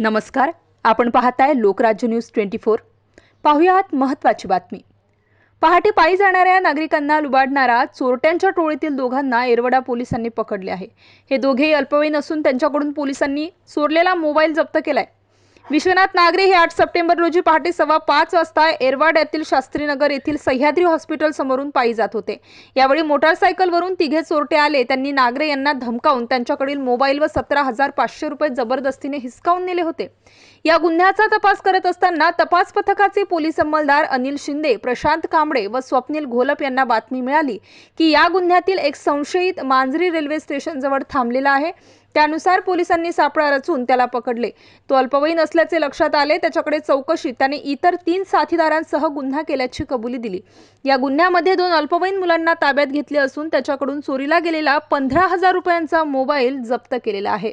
नमस्कार आपण पाहताय लोकराज्य न्यूज ट्वेंटी फोर. पाहुयात महत्त्वाची बातमी. पहाटे पायी जाणाऱ्या नागरिकांना लुबाडणारा चोरट्यांच्या टोळीतील दोघांना एरवडा पोलिसांनी पकडले आहे. हे दोघेही अल्पवयीन असून त्यांच्याकडून पोलिसांनी चोरलेला मोबाईल जप्त केलाय. विश्वनाथ नागरे हे आठ सप्टेंबर रोजी पहाटे सव्वा पाच वाजता एरवाड्यातील शास्त्रीनगर येथील सह्याद्री हॉस्पिटल समोरून पायी जात होते. यावेळी मोटारसायकलवरून तिघे चोरटे आले. त्यांनी नागरे यांना धमकावून त्यांच्याकडील मोबाईल व सतरा हजार पाचशे रुपये जबरदस्तीने हिसकावून नेले होते. या गुन्ह्याचा तपास करत असताना तपास पथकाचे पोलीस अंमलदार अनिल शिंदे प्रशांत कांबळे व स्वप्नील घोलप यांना बातमी मिळाली की या गुन्ह्यातील एक संशयित मांजरी रेल्वे स्टेशनजवळ थांबलेला आहे. त्यानुसार पोलिसांनी सापळा रचून त्याला पकडले. तो अल्पवयीन असल्याचे लक्षात आले. त्याच्याकडे चौकशीत त्याने इतर तीन साथीदारांसह गुन्हा केल्याची कबुली दिली. या गुन्ह्यामध्ये दोन अल्पवयीन मुलांना ताब्यात घेतले असून त्याच्याकडून चोरीला गेलेला पंधरा हजार रुपयांचा मोबाईल जप्त केलेला आहे.